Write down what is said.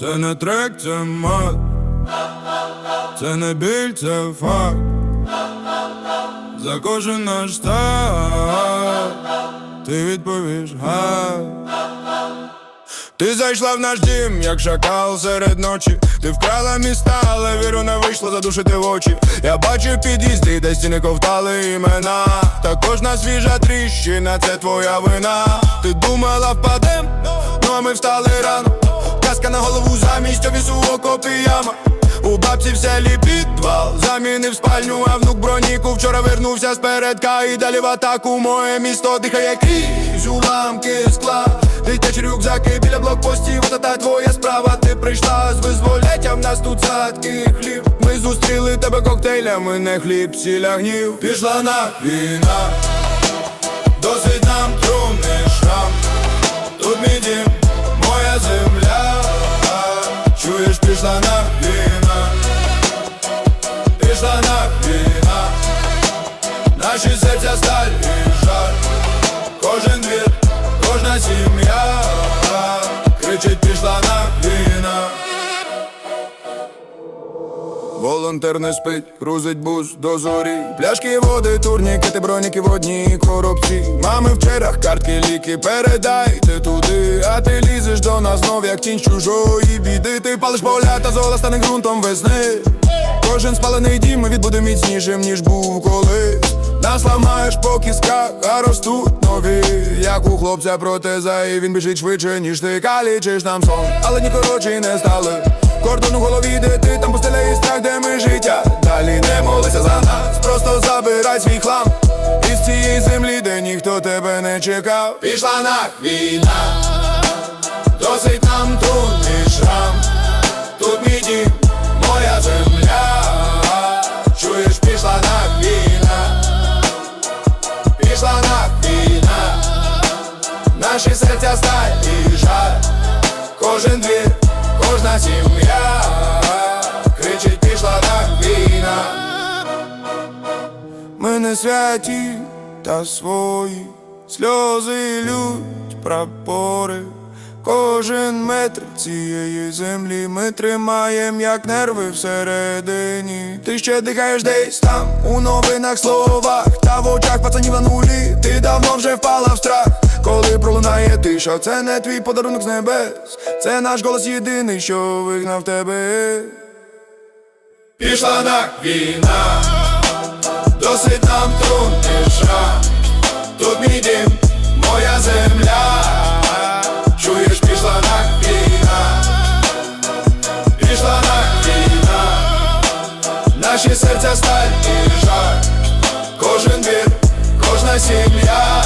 Це не трек, це мат. Це не біль, це факт. За кожен наш так Ти відповіш га Ти зайшла в наш дім, як шакал серед ночі. Ти вкрала міста, але віру не вийшло задушити в очі. Я бачив під'їзди, де стіни ковтали імена. Та кожна свіжа тріщина, це твоя вина. Ти думала впадем, ну а ми встали рано. Каска на голову замість офісу окопі яма. У бабці в селі підвал Замінив спальню, а внук броніку Вчора вернувся з передка. І далі в атаку Моє місто дихає крізь Дитячі рюкзаки біля блокпостів та твоя справа, ти прийшла з визволяття В нас тут садки хліб. Ми зустріли тебе коктейлями, не хліб, сіля гнів. Пішла на війна. Досить нам трумний шрам Тут мій дім, моя земля. Чуєш, пішла на війна. Пішла на війна. Наші серця сталь і жар. Кожен двір, Кричить, пішла на війна. Волонтер не спить, грузить бус до зорі. Пляшки води, турнікети, броніки в одній коробці. Мами в черах, картки, ліки, передайте туди А ти лізеш до нас знов, як тінь чужої біди. Ти палиш поля та зола стане ґрунтом весни. Кожен спалений дім ми відбуде міцнішим, ніж був колись Нас ламаєш по кісках, а ростуть нові. Як у хлопця протеза, і він біжить швидше, ніж ти калічиш нам сон. Але ні коротші не стали. Кордон у голові, де ти там постеляє страх, де ми життя. Далі не молися за нас, просто забирай свій хлам. Із цієї землі, де ніхто тебе не чекав. Пішла на війна, Наші серця жаль Кожен двір, кожна сім'я. Кричить, пішла на війна. Ми не святі та свої Сльози лють прапори. Кожен метр цієї землі ми тримаєм, як нерви всередині. Ти ще дихаєш десь там, у новинах словах, та в очах пацанів на нулі. Ти давно вже впала в страх, коли пролунає тиша. Це не твій подарунок з небес, це наш голос єдиний, що вигнав тебе. Пішла на війна, досить нам трудний шрам. Тут мій дім, моя земля. Чуєш, пішла на війна, пішла на війна, наші серця сталь і жар, кожен двір, кожна сім'я,